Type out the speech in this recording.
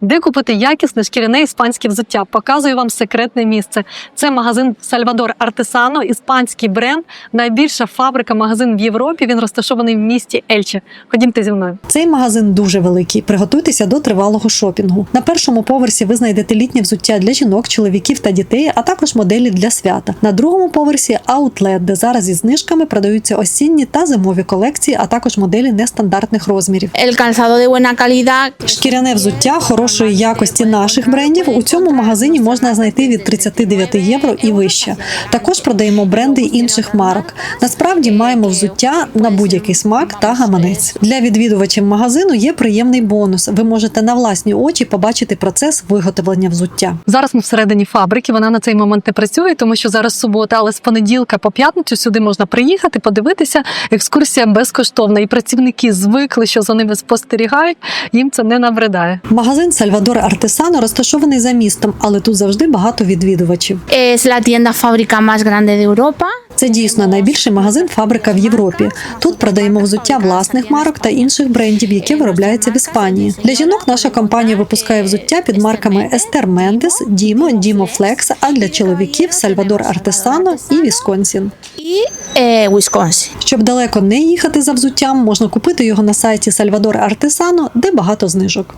Де купити якісне шкіряне іспанське взуття? Показую вам секретне місце. Це магазин Сальвадор Артесано, іспанський бренд, найбільша фабрика магазин в Європі. Він розташований в місті Ельче. Ходімте зі мною. Цей магазин дуже великий. Приготуйтеся до тривалого шопінгу. На першому поверсі ви знайдете літнє взуття для жінок, чоловіків та дітей, а також моделі для свята. На другому поверсі аутлет, де зараз із знижками продаються осінні та зимові колекції, а також моделі нестандартних розмірів. Шкіряне взуття хорошої якості наших брендів у цьому магазині можна знайти від 39 євро і вище. Також продаємо бренди інших марок. Насправді маємо взуття на будь-який смак та гаманець. Для відвідувачів магазину є приємний бонус. Ви можете на власні очі побачити процес виготовлення взуття. Зараз ми всередині фабрики. Вона на цей момент не працює, тому що зараз субота, але з понеділка по п'ятницю сюди можна приїхати, подивитися. Екскурсія безкоштовна, і працівники звикли, що за ними спостерігають. Їм це не набридає. Магазин Сальвадор Артесано розташований за містом, але тут завжди багато відвідувачів. Це дійсно найбільший магазин фабрика в Європі. Тут продаємо взуття власних марок та інших брендів, які виробляються в Іспанії. Для жінок наша компанія випускає взуття під марками Естер Мендес, Дімо, Дімо Флекс, а для чоловіків Сальвадор Артесано і Вісконсін. y eh, Wisconsin. Щоб далеко не їхати за взуттям, можна купити його на сайті Сальвадор Артесано, де багато знижок.